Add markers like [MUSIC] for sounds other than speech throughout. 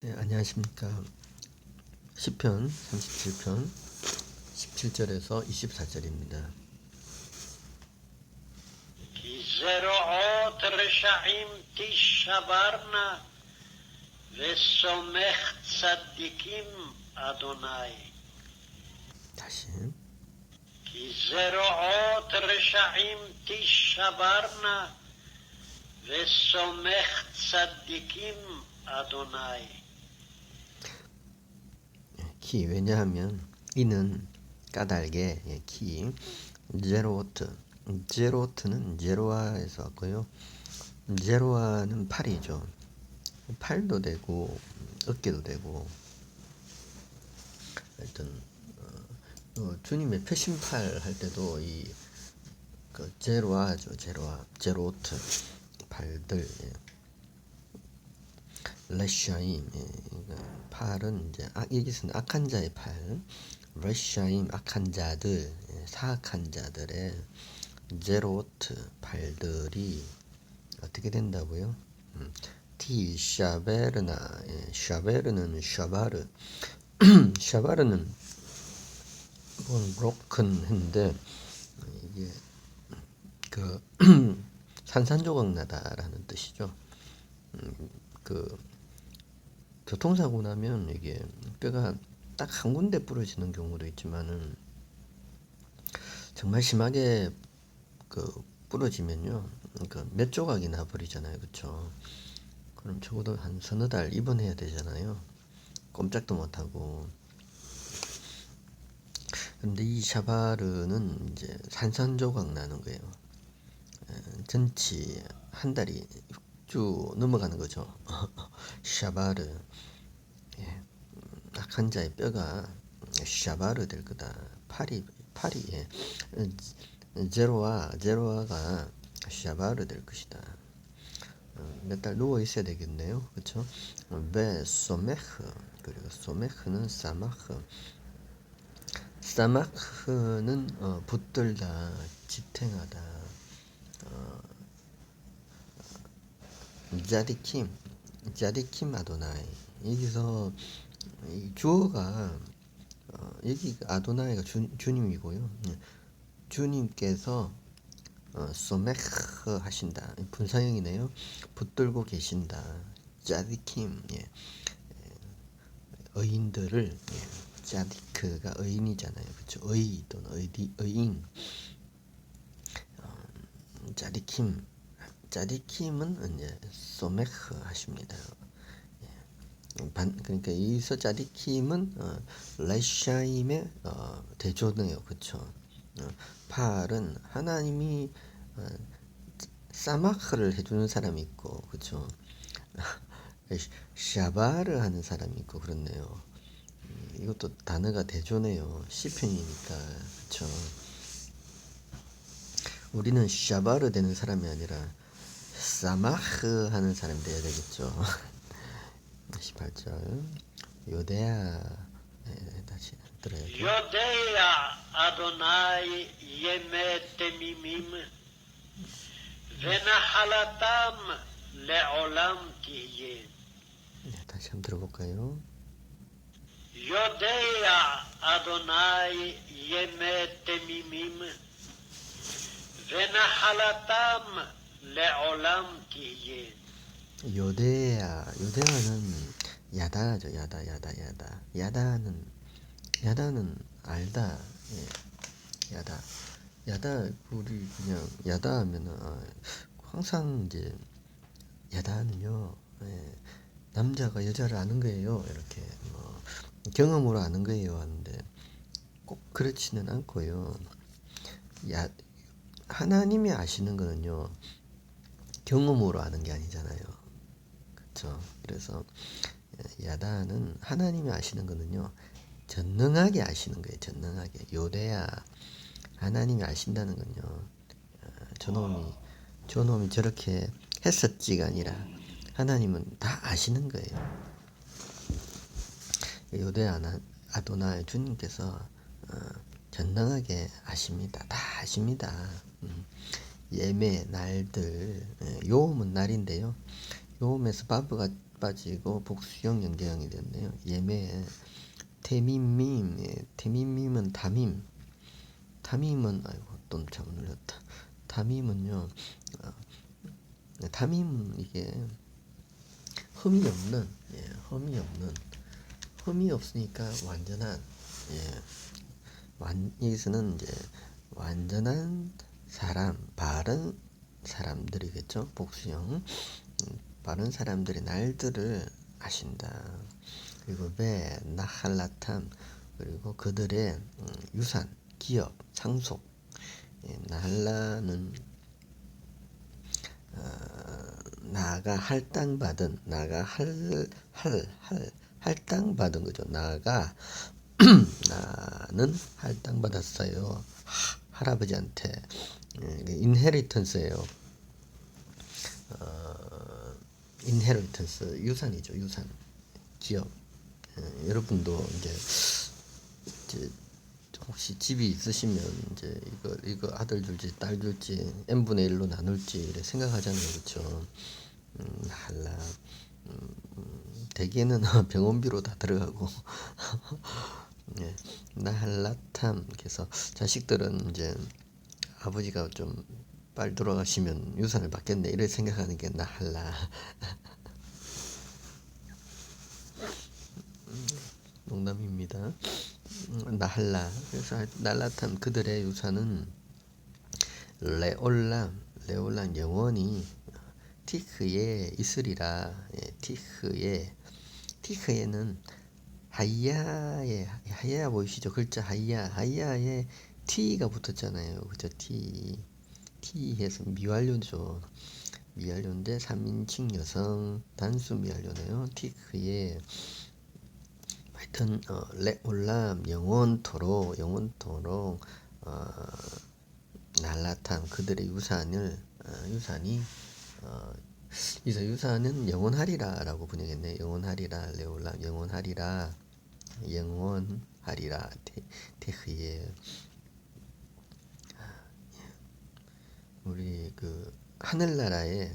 네, 안녕하십니까. 시편 37편 17절에서 24절입니다. כי זרועות רשעים תישברנה, וסומך צדיקים אדוני. 다시 כי זרועות רשעים תישברנה, וסומך צדיקים אדוני. 키 왜냐하면 이는 까닭에 예, 키 제로워트 제로워트는 제로아에서 왔고요. 제로아는 팔이죠. 팔도 되고 어깨도 되고 하여튼 어, 어, 주님의 표심팔 할 때도 이 그 제로아죠 제로아 제로워트 팔들 예. 레샤임 예, 그러니까 팔은 이제 악, 여기서는 악한 자의 팔 레샤임 악한 자들 예, 사악한 자들의 제로트 팔들이 어떻게 된다고요? 음, 티 샤베르나 예, 샤베르는 샤바르 [CLEARS THROAT] 샤바르는 뭐 브로큰 했는데 이게 그 [CLEARS THROAT] 산산조각 나다라는 뜻이죠. 음, 그 교통사고 나면 이게 뼈가 딱 한 군데 부러지는 경우도 있지만은 정말 심하게 그 부러지면요, 그러니까 몇 조각이 나 버리잖아요, 그렇죠? 그럼 적어도 한 서너 달 입원해야 되잖아요. 꼼짝도 못 하고. 근데 이 샤바르는 이제 산산조각 나는 거예요. 에, 전치 한 달이 쭉 넘어가는 거죠. [LAUGHS] 샤바르. 예. 음, 악한 자의 뼈가 샤바르 될 거다. 팔이 팔이 예. 제로와 제로아가 샤바르 될 것이다. 어, 몇달 누워 있어야 되겠네요. 그렇죠? 베 소메흐 그리고 소메흐는 사마흐 사마흐는 어, 붙들다, 지탱하다, 어, 자디킴, 자디킴 아도나이. 여기서 이 주어가 어, 여기 아도나이가 주, 주님이고요. 예. 주님께서 어, 소메흐 하신다. 분사형이네요. 붙들고 계신다. 자디킴. 예. 예. 의인들을 예. 자디크가 의인이잖아요. 그렇죠? 의 또는 의디, 의인. 어, 자디킴. 자디킴은 이제 소메흐 하십니다. 예. 반, 그러니까 여기서 자디킴은 어, 레샤임의 어, 대조네요. 그렇죠? 어, 팔은 하나님이 어, 사마흐를 해주는 사람이 있고, 그렇죠? [LAUGHS] 샤바를 하는 사람이 있고 그렇네요. 음, 이것도 단어가 대조네요. 시편이니까 그렇죠. 우리는 샤바르 되는 사람이 아니라 사마흐 하는 사람이 돼야 되겠죠. [LAUGHS] 18절 요데아 네, 다시 들어야죠. יודע אדוני ימי תמימים, ונחלתם לעולם תהיה. 네, 다시 한번 들어볼까요? יודע אדוני ימי תמימים, ונחלתם 요대야 요대야는 야다죠 야다 야다 야다 야다는 야다는 알다 예. 야다 야다 우리 그냥 야다 하면은 아, 항상 이제 야다는요 예. 남자가 여자를 아는 거예요 이렇게 뭐 경험으로 아는 거예요 하는데 꼭 그렇지는 않고요 야 하나님이 아시는 거는요 경험으로 아는 게 아니잖아요. 그렇죠 그래서 야다는 하나님이 아시는 거는요 전능하게 아시는 거예요 전능하게. 요대야 하나님이 아신다는 건요 어, 저놈이 저놈이 저렇게 했었지가 아니라 하나님은 다 아시는 거예요. 요대 아나 아도나의 주님께서 어, 전능하게 아십니다. 다 아십니다. 음, 예매 날들 예, 요음은 날인데요 요음에서 바브가 빠지고 복수형 연계형이 됐네요. 예매 태밈밈 예, 태밈밈은 담임 담임은 아이고 또 잘못 눌렸다. 담임은요. 어, 담임 이게 흠이 없는 예, 흠이 없는 흠이 없으니까 완전한 예, 완 여기서는 이제 완전한 사람 바른 사람들이겠죠? 복수형. 음, 바른 사람들의 날들을 아신다. 그리고 배 나할라탐 그리고 그들의 음, 유산 기업 상속. 예, 나할라는 어, 나가 할당받은 나가 할 할 할 할당받은 거죠. 나가 [CLEARS THROAT] 나는 할당받았어요. 하- 할아버지한테 인헤리턴스예요. 어, 인헤리턴스 유산이죠. 유산 기업. 예, 여러분도 이제, 이제 혹시 집이 있으시면 이제 이거 이거 아들 줄지 딸 줄지 n 분의 1로 나눌지 이래 생각하잖아요, 그렇죠? 음, 할라 음, 음, 대개는 [LAUGHS] 병원비로 다 들어가고 [LAUGHS] 예, 나할라탐 그래서 자식들은 이제 아버지가 좀 빨리 돌아가시면 유산을 받겠네. 이래 생각하는 게 나할라. [LAUGHS] 농담입니다. 음, 나할라. 그래서 날라탄 그들의 유산은 레올람 레올람 영원히 티크에 있으리라. 예, 티크에. 티크에는 하이야에 하이야 보이시죠? 글자 하이야. 하이야에 T가 붙었잖아요. 그죠? T. T에서 미완료죠. 미완료인데 3인칭 여성 단수 미완료네요. 티크에. 하여튼 어, 레올람 영원토록 영원토록 어, 날라탐 그들의 유산을 어, 유산이 어, 이서 유산은 영원하리라라고 번역했네. 영원하리라 레올람 영원하리라 영원하리라 테, 테흐예 우리 그 하늘나라에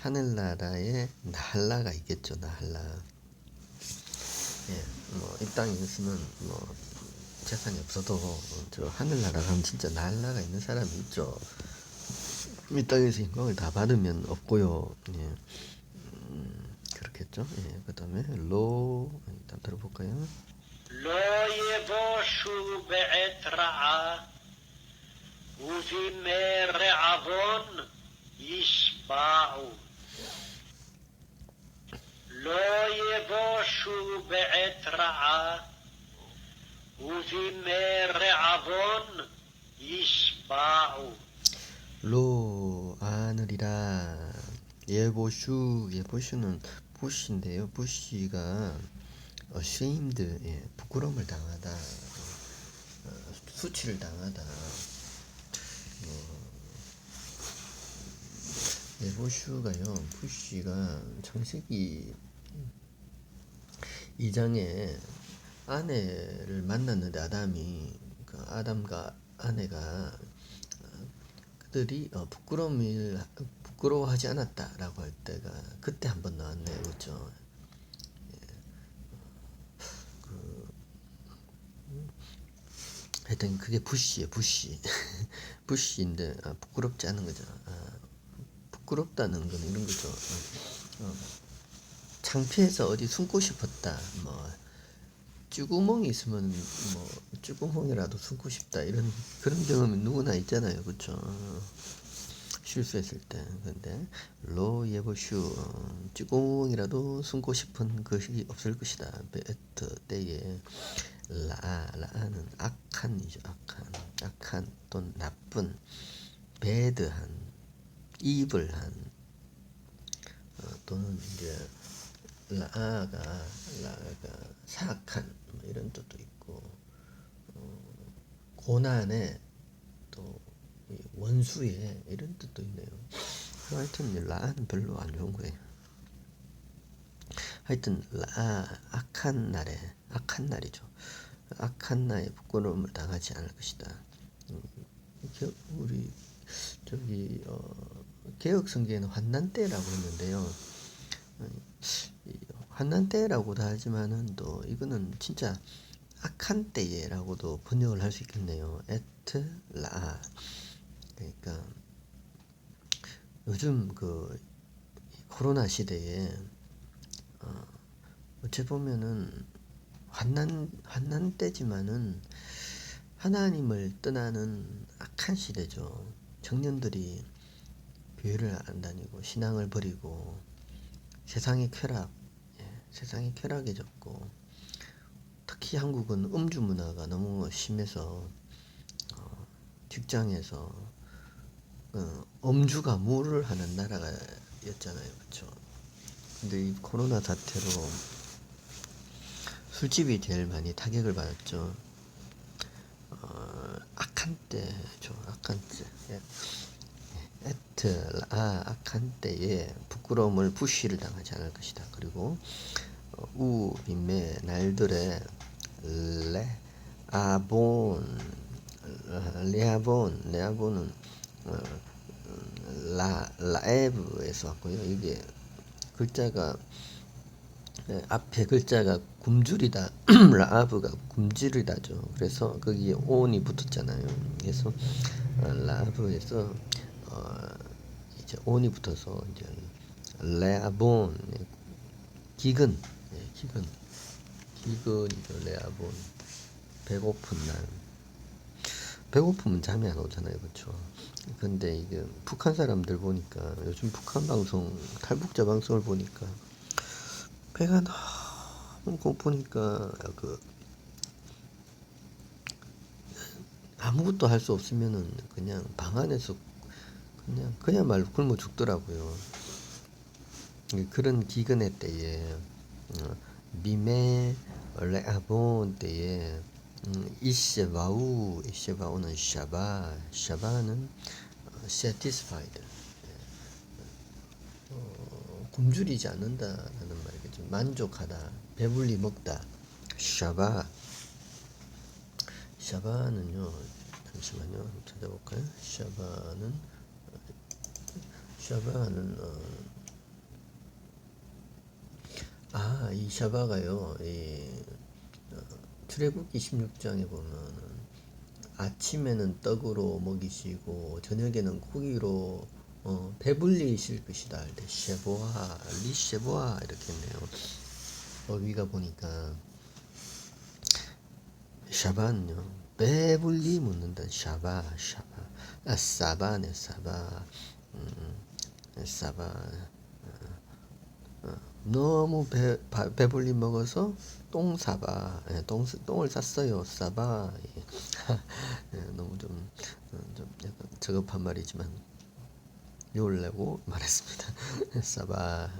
하늘나라에 나할라가 있겠죠 나할라 예, 뭐 이 땅에 있으면 뭐 재산이 없어도 어, 저 하늘나라 가면 진짜 날라가 있는 사람이 있죠. 이 땅에서 인공을 다 받으면 없고요. 예, 음, 그렇겠죠. 예, 그 다음에 로 일단 들어볼까요? وفيما رعظ يسمع لا يباشو بعت رعاه وفيما رعظ يسمع 로 아느리라 예보슈 예보슈는 부시인데요 부시가 ashamed 예, 부끄러움을 당하다 수치를 당하다 어, 예보슈가요. 부시가 창세기 2장에 아내를 만났는데 아담이 그 아담과 아내가 그들이 어, 부끄러움을 부끄러워하지 않았다라고 할 때가 그때 한 번 나왔네요, 그렇죠? 하여튼 그게 부시예요, 부시. 부시인데 아, 부끄럽지 않은 거죠. 아, 부끄럽다는 건 이런 거죠. 어, 어, 창피해서 어디 숨고 싶었다. 뭐 쭈구멍이 있으면 뭐 쭈구멍이라도 숨고 싶다. 이런 그런 경험이 누구나 있잖아요, 그렇죠? 실수했을 때. 근데 로 예보슈 어, 쭈구멍이라도 숨고 싶은 것이 없을 것이다. 베트 때에. 라 라는 악한이죠, 악한. 악한 또는 나쁜 배드한 이블한 어, 또는 이제 라가 라가 사악한 뭐 이런 뜻도 있고 어, 고난의 또이 원수의 이런 뜻도 있네요. 하여튼 이 라는 별로 안 좋은 거예요. 하여튼 라 악한 날에 악한 날이죠. 악한 날에 부끄러움을 당하지 않을 것이다. 음, 겨- 우리 저기 어, 개혁 성경에는 환난 때라고 했는데요. 이 환난 때라고도 하지만은 또 이거는 진짜 악한 때에라고도 번역을 할 수 있겠네요. 에트라 그러니까 요즘 그 코로나 시대에 어, 어찌 보면은 환난 환난 때지만은 하나님을 떠나는 악한 시대죠. 청년들이 교회를 안 다니고 신앙을 버리고 세상의 쾌락, 예, 세상의 쾌락해졌고 특히 한국은 음주 문화가 너무 심해서 어, 직장에서 어, 음주가 무를 하는 나라가였잖아요, 그렇죠? 근데 이 코로나 사태로 술집이 제일 많이 타격을 받았죠. 어, 악한 때죠, 악한 때. 예. 에트 아 악한 때에 부끄러움을 부시를 당하지 않을 것이다. 그리고 어, 우 빈매 날들의 레 아본 레아본 레아본은 어, 라 라에브에서 왔고요. 이게 글자가 예, 앞에 글자가 굶주리다 [CLEARS THROAT] 라아브가 굶주리다죠. 그래서 거기에 온이 붙었잖아요. 그래서 어, 라아브에서 어, 이제 온이 붙어서 이제 레아본 예, 기근 예, 기근. 기근이죠 레아본. 배고픈 날. 배고프면 잠이 안 오잖아요. 그렇죠 근데 이게 북한 사람들 보니까 요즘 북한 방송 탈북자 방송을 보니까 배가 너무 고프니까 그 아무것도 할 수 없으면은 그냥 방 안에서 그냥 그야말로 굶어 죽더라고요. 이 그런 기근의 때에 어, 미메 레아본 때에 음, 이셰바우 이셰바우는 샤바 샤바는 어, satisfied 예. 어, 굶주리지 않는다라는 말이겠죠. 만족하다, 배불리 먹다. 샤바 샤바는요. 잠시만요. 찾아볼까요? 샤바는 샤바는 어, 아, 이 샤바가요. 이 어, 출애굽기 16장에 보면은 아침에는 떡으로 먹이시고 저녁에는 고기로 어, 배불리실 것이다 할 때 쉐보아 리쉐보아 이렇게 했네요. 어휘가 보니까 샤바는요 배불리 묻는다 샤바 샤바 아, 사바네 사바 음, 사바 어, 어, 너무 배 바- 배불리 먹어서 똥 사바 예, 똥 똥을 쌌어요 사바. 예. [LAUGHS] 예, 너무 좀, 어, 좀 약간 저급한 말이지만 욕을 내고 말했습니다. [LAUGHS] 사바.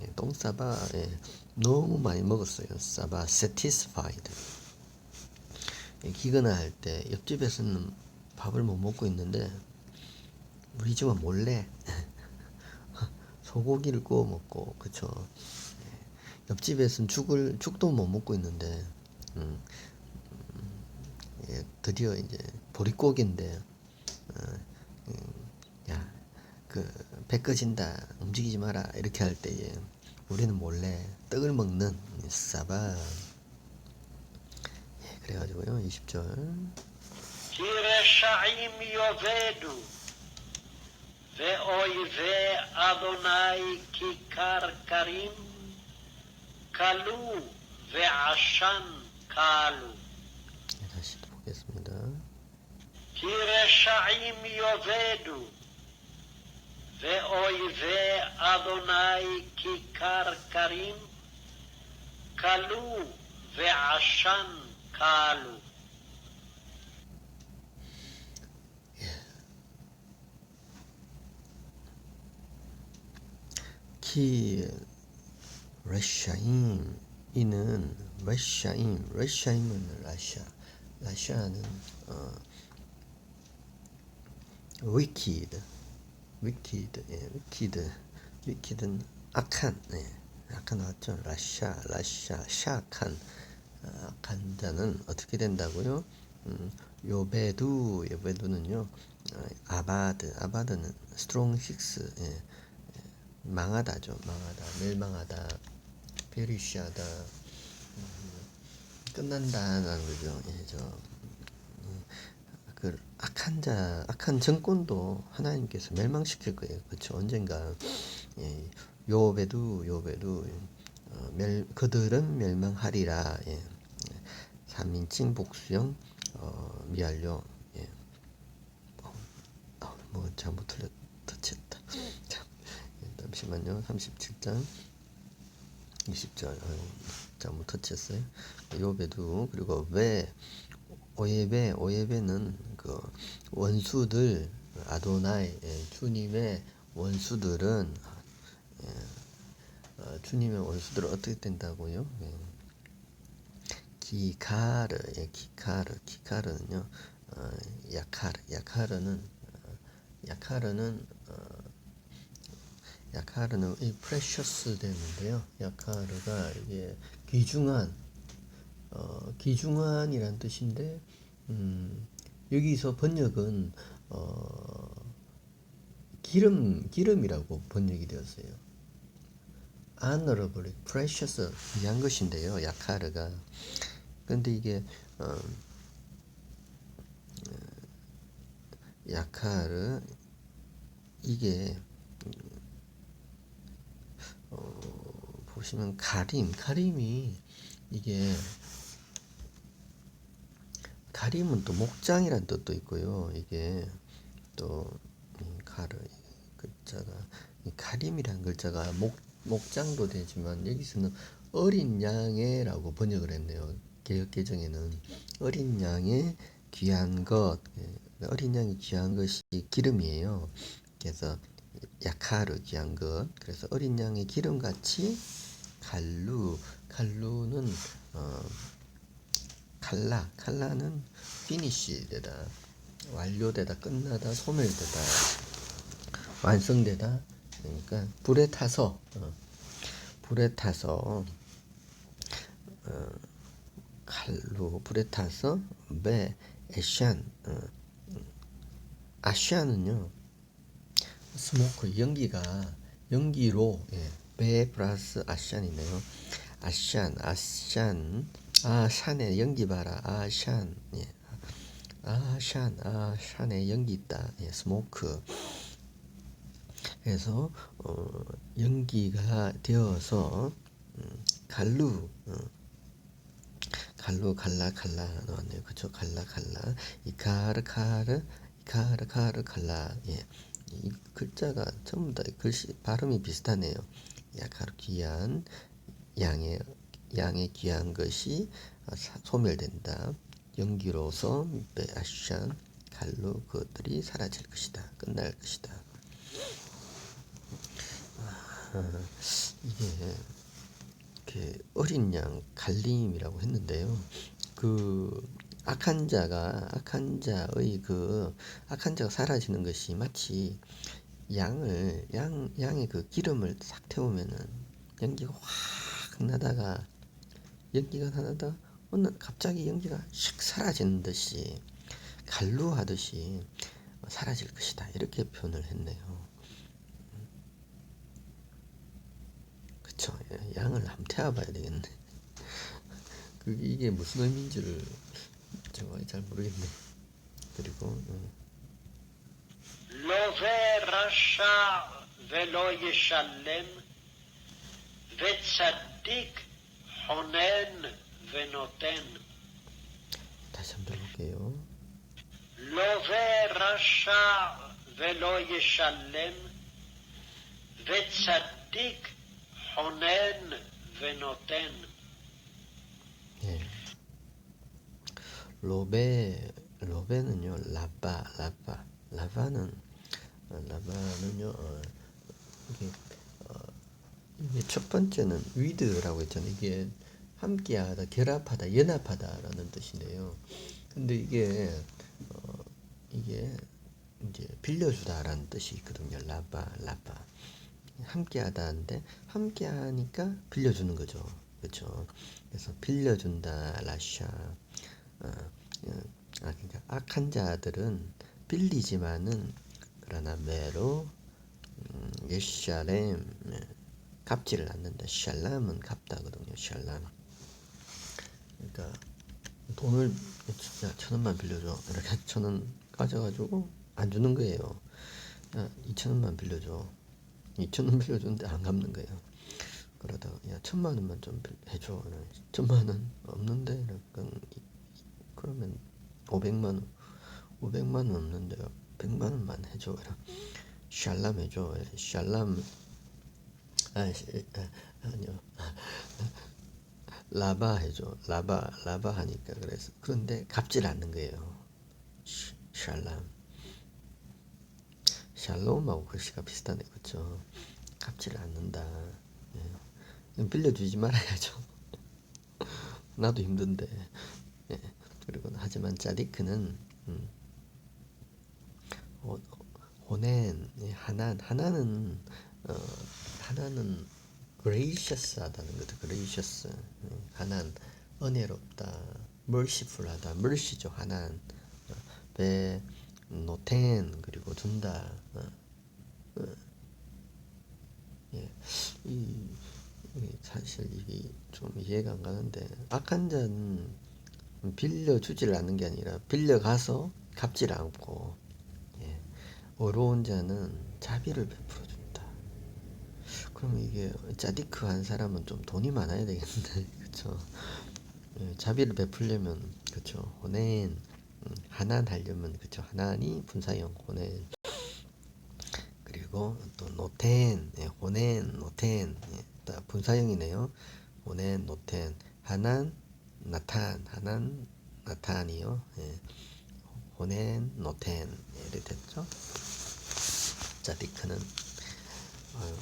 예, 똥 사바 예, 너무 많이 먹었어요 사바. Satisfied. 예, 기근을 할때 옆집에서는 밥을 못 먹고 있는데 우리 집은 몰래 [LAUGHS] 소고기를 구워 먹고 그쵸. 예. 옆집에서는 죽을 죽도 못 먹고 있는데 음, 음 예, 드디어 이제 보릿고기인데 어, 음, 그 배꺼진다 움직이지 마라 이렇게 할 때에 우리는 몰래 떡을 먹는 예, 싸바 예, 그래가지고요 20절. ואויבי אדוני כיכר קרים, כלו ועשן כלו. כי רשעים יאבדו, ואויבי אדוני כיכר קרים, כלו ועשן כלו. 키 러시아임 이는 러시아임 러시아임은 러시아 러시아는 어 위키드 위키드 예 위키드 위키드는 악한 예 악한 나왔죠? 러시아 러시아 샤악한 어, 악한 자는 어떻게 된다고요? 음, 요베두 요베두는요 어, 아바드 아바드는 스트롱 식스 예 망하다죠. 망하다. 멸망하다. 페리시하다 음, 끝난다라는 거죠. 예, 저, 음, 그 악한 자, 악한 정권도 하나님께서 멸망시킬 거예요. 그렇죠. 언젠가 예, 요배도 요배도 어, 멸, 그들은 멸망하리라. 예. 3인칭 복수형 어, 미완료. 예. 어, 어, 뭐 잘못 틀렸 잠시만요. 37장 20절 어, 잘못 터치했어요. 요배도 그리고 왜 오예배 오예배는 그 원수들 아도나이 예, 주님의 원수들은 예, 어, 주님의 원수들은 어떻게 된다고요? 예. 기카르, 예, 기카르, 기카르는요, 어, 야카르, 야카르는, 어, 야카르는, 어, 야카르는 이 프레셔스 되는데요. 야카르가 이게 귀중한, 어, 귀중한이란 뜻인데, 음, 여기서 번역은, 어, 기름, 기름이라고 번역이 되었어요. honorable, precious, 귀한 것인데요. 야카르가. 근데 이게 어, 어, 야카르 이게 어, 보시면 가림, 가림이 이게 가림은 또 목장이란 뜻도 있고요. 이게 또이 가르 글자가 이 가림이란 글자가 목 목장도 되지만 여기서는 어린 양의라고 번역을 했네요. 개혁 개정에는 어린 양의 귀한 것, 예, 어린 양이 귀한 것이 기름이에요. 그래서 야카르 귀한 것. 그래서 어린 양의 기름 같이 갈루, 갈루는 어, 칼라, 칼라는 피니시되다, 완료되다, 끝나다, 소멸되다, 완성되다. 그러니까 불에 타서 어, 불에 타서 어, 칼로 불에 타서 배 에샨 어, 아샨은요 스모크 연기가 연기로 예, 배 플러스 아샨이네요. 아샨 아샨 아샨에 연기 봐라. 아샨 예. 아샨 아샨에 연기 있다. 예, 스모크. 그래서 어, 연기가 되어서 음, 갈루. 어, 갈루 갈라 갈라 나왔네요. 그쵸? 갈라 갈라. 이 가르 가르 가르 가르 갈라. 예. 이 글자가 전부 다 글씨 발음이 비슷하네요. 야가르 귀한 양의 양의 귀한 것이 소멸된다. 연기로서 베아샨 갈로 그것들이 사라질 것이다. 끝날 것이다. 아, 이게 이렇게 어린 양 갈림이라고 했는데요. 그 악한 자가 악한 자의 그 악한 자가 사라지는 것이 마치 양을 양 양의 그 기름을 싹 태우면은 연기가 확 나다가 연기가 나다가 어느 갑자기 연기가 샥 사라지는 듯이 갈루하듯이 사라질 것이다 이렇게 표현을 했네요. 그쵸 예, 양을 한번 태워봐야 되겠네. [LAUGHS] 그 이게 무슨 의미인지를 제가 잘 모르겠네. 그리고 음, לווה רשע ולא ישלם, וצדיק חונן ונותן. 다시 한번 들어볼게요. לווה רשע ולא ישלם, וצדיק חונן ונותן. 예. 로베 로베는요 라바 라바 라바는 어, 라바는요 어, 이게 어, 이게 첫 번째는 위드라고 했잖아요. 이게 함께하다 결합하다 연합하다라는 뜻인데요. 근데 이게 어, 이게 이제 빌려주다라는 뜻이 있거든요. 라바 라바. 함께하다인데 함께하니까 빌려주는 거죠. 그렇죠 그래서 빌려준다 라샤. 어, 어, 아, 그러니까 악한 자들은 빌리지만은 매로 음, 예샤렘 예, 갚지를 않는다. 샬람은 갚다거든요. 샬람. 그러니까 돈을 야, 천 원만 빌려줘. 이렇게 천 원 가져가지고 안 주는 거예요. 야, 이천 원만 빌려줘. 이천 원 빌려주는데 안 갚는 거예요. 그러다가 야 천만 원만 좀 빌- 해줘. 천만 원 없는데 그러니까 이- 그러면 오백만 원, 오백만 원 없는데 백만 원만 해줘. 이러 샬람 해줘. 샬람 아, 시, 아 아니요. 라바 해줘. 라바 라바 하니까 그래서 그런데 갚질 않는 거예요. 시- 샬람. 샬롬하고 글씨가 비슷하네, 그렇죠? 갚지를 않는다. 예. 빌려주지 말아야죠. [LAUGHS] 나도 힘든데. 예. 그리고 하지만 짜디크는 음, 호- 예, 하난 하나는 어, 하나는 gracious하다는 거죠. gracious 예, 하난 은혜롭다, merciful하다, mercy죠. 하난 어, 배 노텐 그리고 준다. 어, 어. 예, 이, 이 사실 이게 좀 이해가 안 가는데 악한 자는 빌려주지를 않는 게 아니라 빌려 가서 갚지를 않고 예, 어려운 자는 자비를 베풀어 준다. 그럼 이게 짜디크 한 사람은 좀 돈이 많아야 되겠는데 [LAUGHS] 그쵸? 예, 자비를 베풀려면 그쵸? 호넨 음, 하난 하려면 그쵸? 하난이 분사형 호넨 그리고 또 노텐, 예, 호넨, 노텐, 예, 다 분사형이네요. 호넨, 노텐, 하난, 나탄, 하난, 나탄이요. 예, 호넨, 노텐 예, 이렇게 됐죠. 자디크는 아유,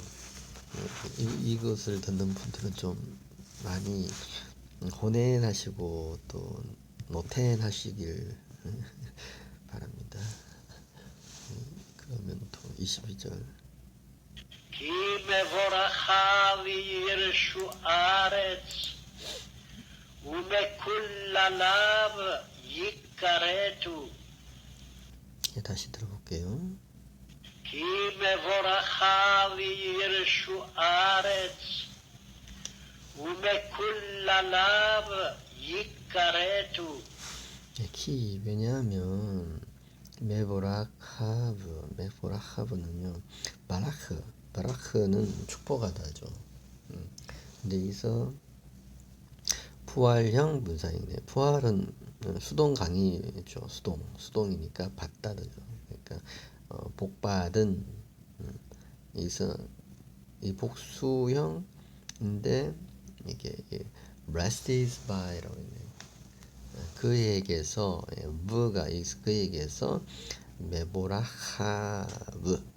이, 이- 이것을 듣는 분들은 좀 많이 호넨 하시고 또 노텐 하시길 바랍니다. 그러면 또 22절 כי מבורכה וירשו ארץ, ומקולליו יכרתו. 예, 다시 들어볼게요. כי מבורכה וירשו ארץ, ומקולליו יכרתו. 예, 키 왜냐하면 메보라카브 메보라카브는요 바라크 바라크는 축복하다죠. 음. 근데 여기서 부활형 분사이네. 부활은 어, 수동 강의죠. 수동 수동이니까 받다죠. 그러니까 어, 복받은 음. 여기서 이 복수형인데 이게, 이게 is by라고 있네요. 그에게서 예, 있- 그에게서 메보라하브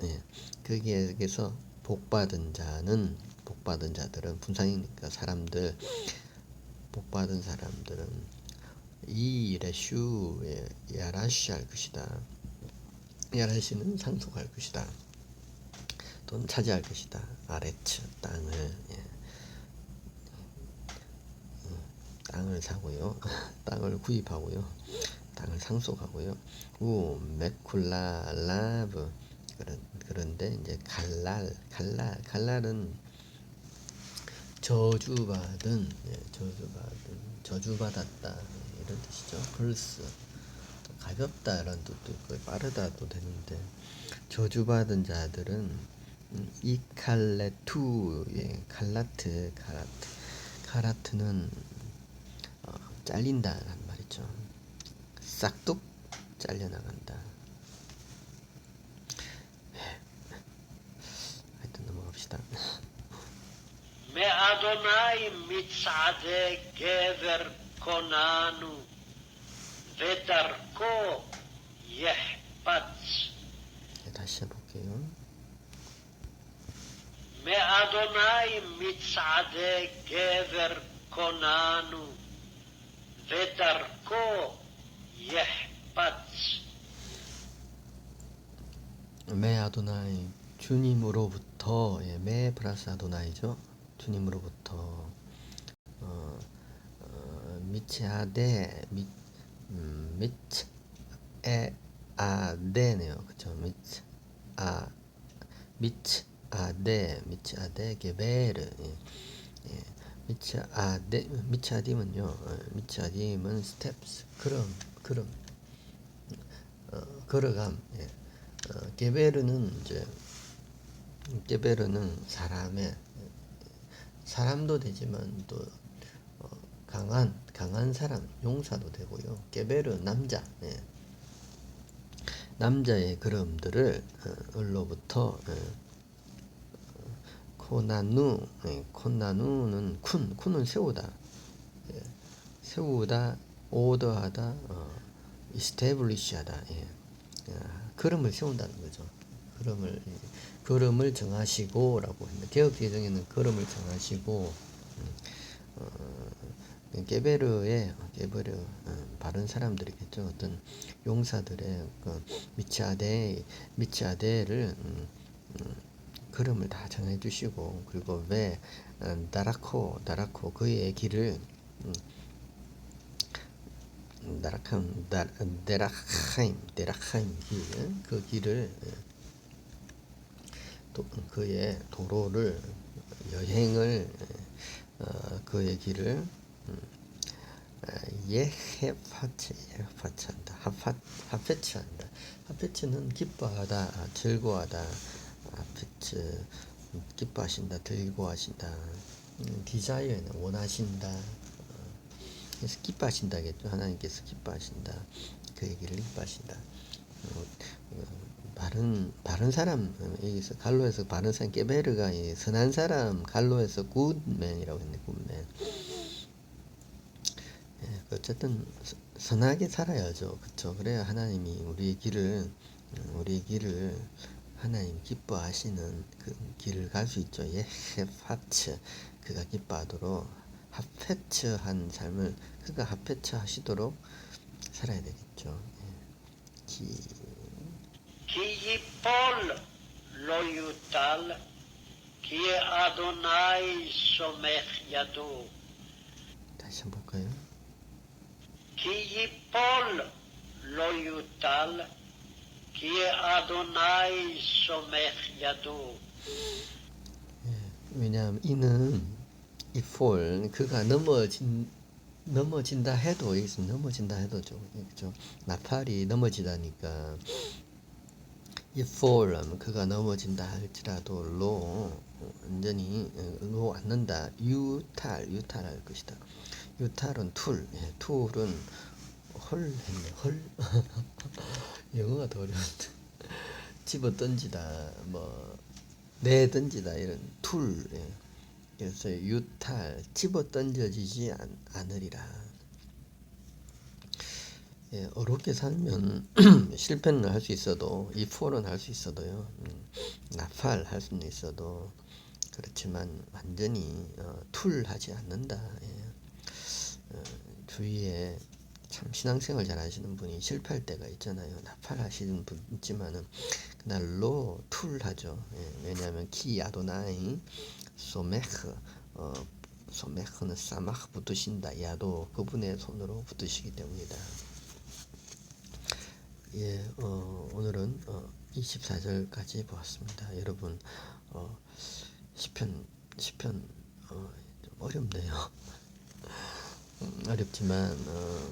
예, 그에게서 복받은 자는 복받은 자들은 분상이니까 사람들 복받은 사람들은 이 레슈에 야라시 할 것이다. 야라시는 상속할 것이다. 또는 차지할 것이다. 아레츠 땅을 예. 땅을 사고요. [LAUGHS] 땅을 구입하고요. 땅을 상속하고요. 우 메쿨라 라브 그런 그런데 이제 갈랄 갈랄 갈랄은 저주받은 예, 저주받은 저주받았다 이런 뜻이죠. 글스 가볍다라는 뜻도 있고 빠르다도 되는데 저주받은 자들은 음, 이칼레투 예, 갈라트 가라트 가라트는 어, 잘린다란 말이죠. 싹둑 잘려나간다. 네. 하여튼 넘어갑시다. Με Adonai mitzade gever יחפץ. 네, 다시 해볼게요. מאדוני מצעדי גבר כוננו, ודרכו יחפץ. 메 아도나이 주님으로부터 예, 메 플러스 아도나이죠. 주님으로부터 어, 어, 미치아데 미 음, 미치 에 아데네요. 그쵸? 미치 아 미치 미츠아데 미츠아데 게베르 예. 예. 미츠아데 미츠아딤은요 어, 미츠아딤은 스텝스 걸음 걸음 어, 걸어감 예. 어, 게베르는 이제 게베르는 사람의 사람도 되지만 또 어, 강한 강한 사람 용사도 되고요. 게베르 남자 예. 남자의 걸음들을 어, 을로부터 예. 코나누 예. 코나누는 쿤 쿤은 세우다 예. 세우다 오더하다 어, 이스테블리시하다 예. 아, 걸음을 세운다는 거죠. 예. 걸음을 정하시고라고 했는데 개혁 개정에는 걸음을 정하시고 음, 어, 게베르의 게베르 어, 바른 사람들이겠죠. 어떤 용사들의 그 미치아데 미치아데를 음, 음, 걸음을 다 정해 주시고 그리고 왜 어, 다라코 다라코 그의 길을 음, 다라캄 다, 데라하임 데라하임 길그 길을 예, 도, 그의 도로를 여행을 어, 그의 길을 음, 아, 예헤파츠 예헤파츠한다. 하파 하페츠한다. 하페츠는 기뻐하다 아, 즐거워하다. 하페츠 음, 기뻐하신다 즐거워하신다. 음, 디자이어는 원하신다. 어, 그래서 기뻐하신다겠죠. 하나님께서 기뻐하신다. 그 얘기를 기뻐하신다. 어, 어, 바른 바른 사람 여기서 갈로에서 바른 사람 깨베르가 이 선한 사람 갈로에서 굿맨이라고 했네 굿맨. 예, 어쨌든 선하게 살아야죠. 그렇죠. 그래야 하나님이 우리의 길을 음, 우리의 길을 하나님 기뻐하시는 그 길을 갈 수 있죠. 예헤파츠 그가 기뻐하도록 합패츠한 삶을 그가 합패츠하시도록 살아야 되겠죠. 예. 기 기이 폴 로유탈 기에 아도나이 소메야도 다시 한번 볼까요? qui Paul l'oiutal, qui est Adonai somech yado. 예, 왜냐하면 이는 이 폴, 그가 넘어진 넘어진다 해도 이것은 넘어진다 해도죠. 예, 그죠? 나팔이 넘어지다니까 이 fall 하면 그가 넘어진다 할지라도 로 완전히 예, 로 앉는다 유탈 유탈할 것이다. 유탈은 툴. 예, 툴은 헐 했네. 헐. [LAUGHS] 영어가 더 어려운데. 집어 던지다 뭐 내 던지다 이런 툴. 예. 그래서 유탈 집어 던져지지 않, 않으리라. 예, 어렵게 살면 [CLEARS THROAT] 실패는 할 수 있어도 이 폴은 할수 있어도요. 음, 나팔 할 수는 있어도 그렇지만 완전히 어, 툴하지 않는다. 예. 어, 주위에 참 신앙생활 잘 하시는 분이 실패할 때가 있잖아요. 나팔하시는 분 있지만은 그날 로 툴 하죠. 예, 왜냐하면 키 아도나이 소메흐 어, 소메흐는 사마흐 붙으신다. 야도 그분의 손으로 붙으시기 때문이다. 예, 어, 오늘은 어, 24절까지 보았습니다. 여러분 어, 시편 시편 어, 좀 어렵네요. 음, 어렵지만 어,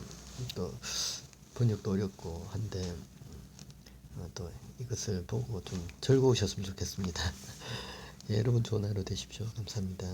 또 번역도 어렵고 한데 음, 어, 또 이것을 보고 좀 즐거우셨으면 좋겠습니다. [LAUGHS] 예, 여러분 좋은 하루 되십시오. 감사합니다.